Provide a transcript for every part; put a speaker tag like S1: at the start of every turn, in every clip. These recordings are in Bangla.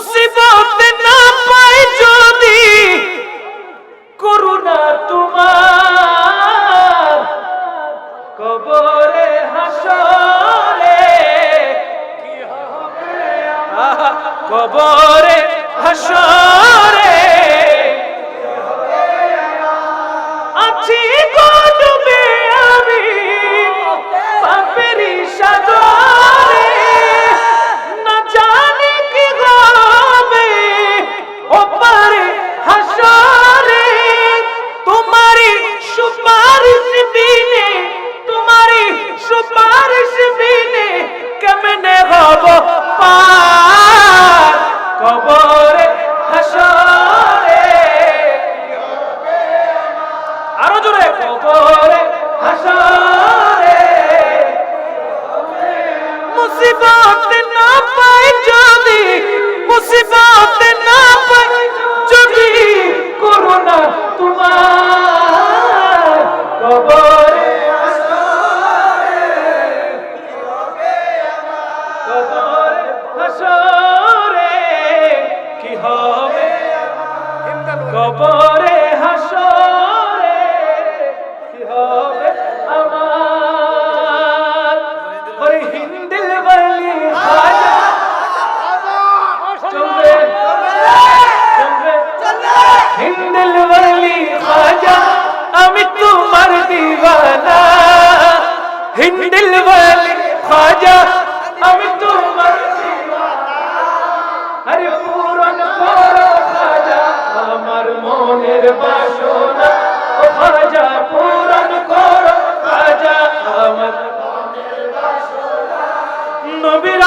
S1: See you. হিন্দিল বলি, খাজা, আমি তোমার আরে পূরণ করো খাজা, আমার মনের বাসনা। ও খাজা পূরণ করো খাজা, আমার নবীর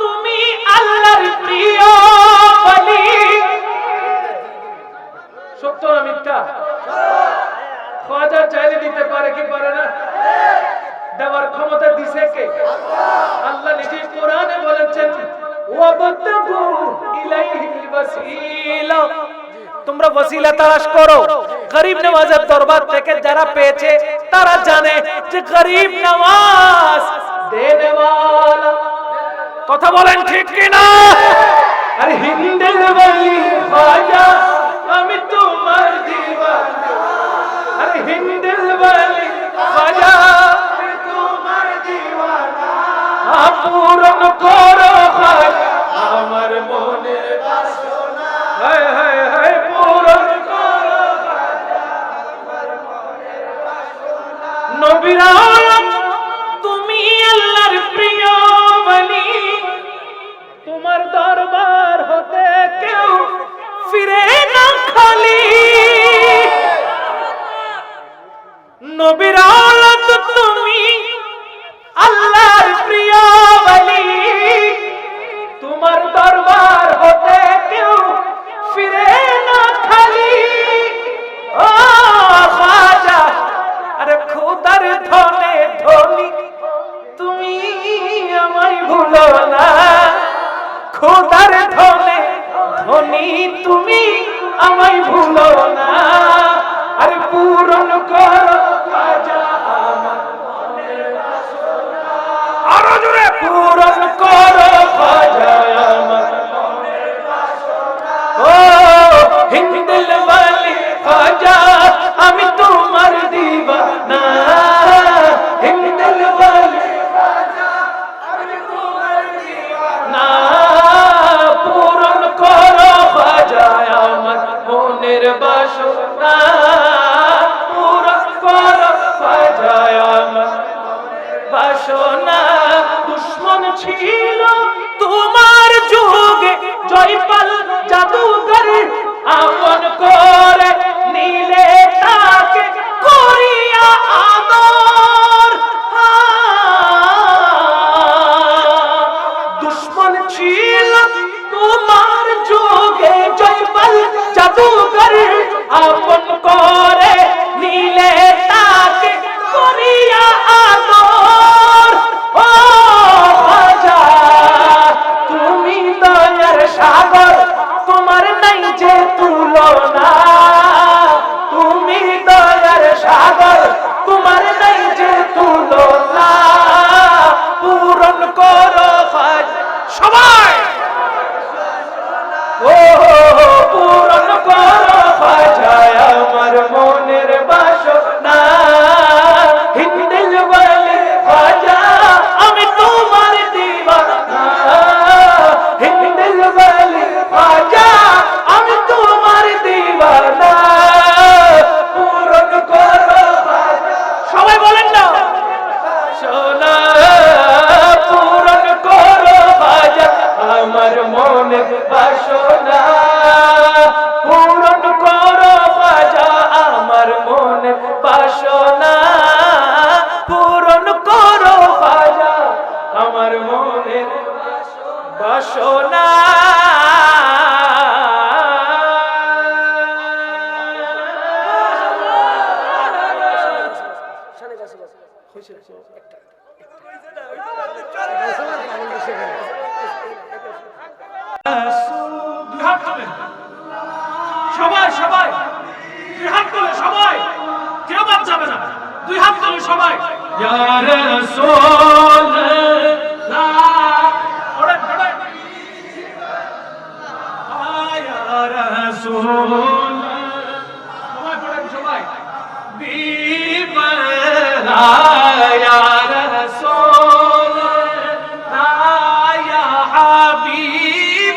S1: তুমি আল্লাহর প্রিয়। খাজা চাইলে দিতে পারে কি পারে না? দেওয়ার ক্ষমতা দিছে কে? আল্লাহ নিজে কোরআনে বলেছেন ওয়াসিলা। তোমরা ওয়াসিলা তালাশ করো। গরিব নওয়াজের দরবার থেকে যারা পেয়েছে, তারা জানে যে গরিব নওয়াজ কথা বলেন ঠিক কি না আরে হিন্দিল বলি খাজা আমি আরে হিন্দিল বলি আমি তোমার দিওয়ানা পূরণ করো প্রিয় বলি তোমার দরবার হতে কেউ ফিরে না খালি। নবীর আলত তুমি, আল্লাহর প্রিয় বলি। তোমার দরবার হতে কেউ ফিরে না খালি। ও খাজা, আরে খোদার ধনে ধনী, তুমি আমায় ভুলো না। খোদার ধনে ধনী, তুমি আমায় ভুলো না। রসুল সবাই পড়েন সবাই বিবরায়া রসুল আয়া হাবিবুল্লাহ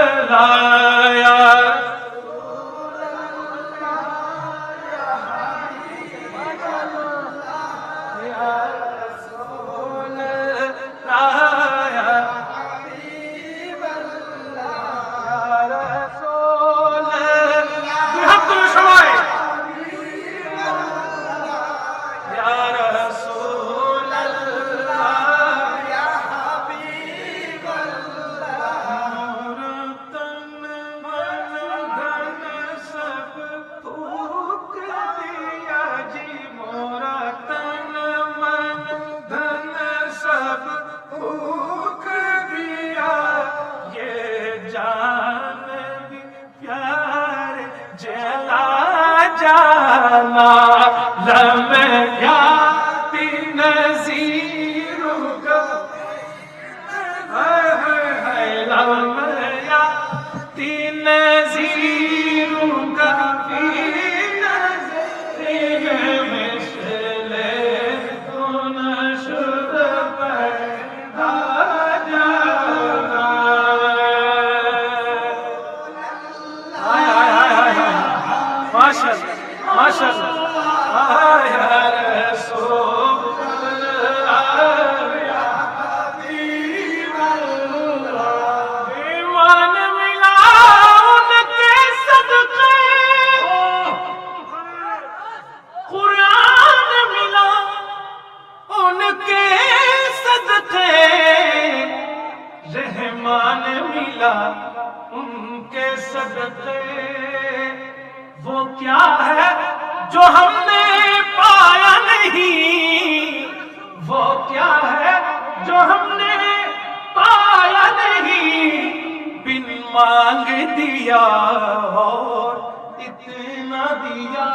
S1: Allah. वो क्या है जो हमने पाया नहीं? बिन मांग दिया और इतना दिया।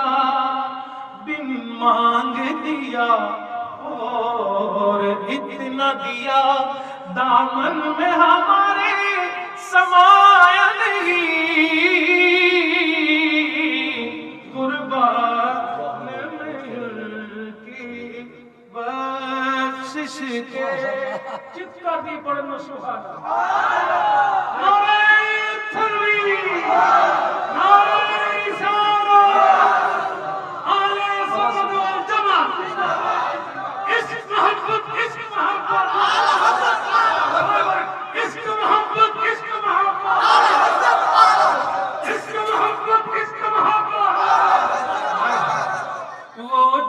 S1: बिन मांग दिया और इतना दिया। दामन में हमारे समाया नहीं। गुरबान में की শিশিকে চিৎকার দিয়ে পড়েন না সুবহানাল্লাহ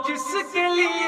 S1: जिसके लिए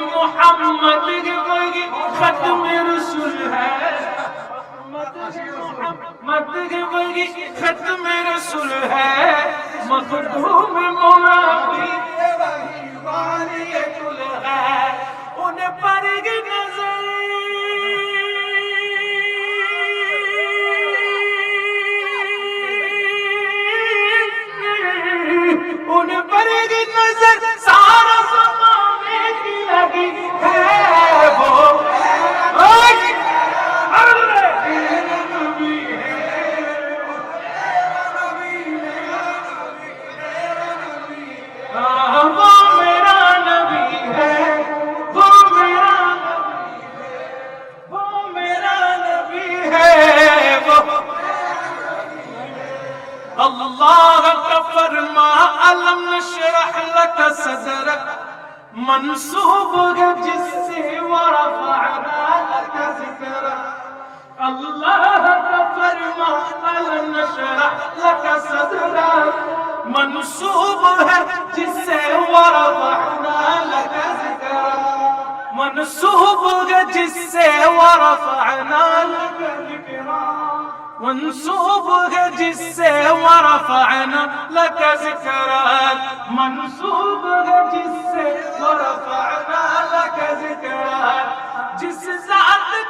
S1: محمد وہی ختم رسول ہے؟ محمد کے وہی ختم رسول ہے؟ مخدوم مولا بھی وہی واریت ہے۔ ان پر نظر۔ ان پر نظر۔ منصوبك جسي ورفعنا لك ذكرا. الله كفر مهتل نشرح لك صدرك منصوبك جسي ورفعنا لك ذكرك منصوبك جسي ورفعنا لك ذكرا. منسوبها جسة ورفعنا لك ذكرات منسوبها جسة ورفعنا لك ذكرك جس زعلك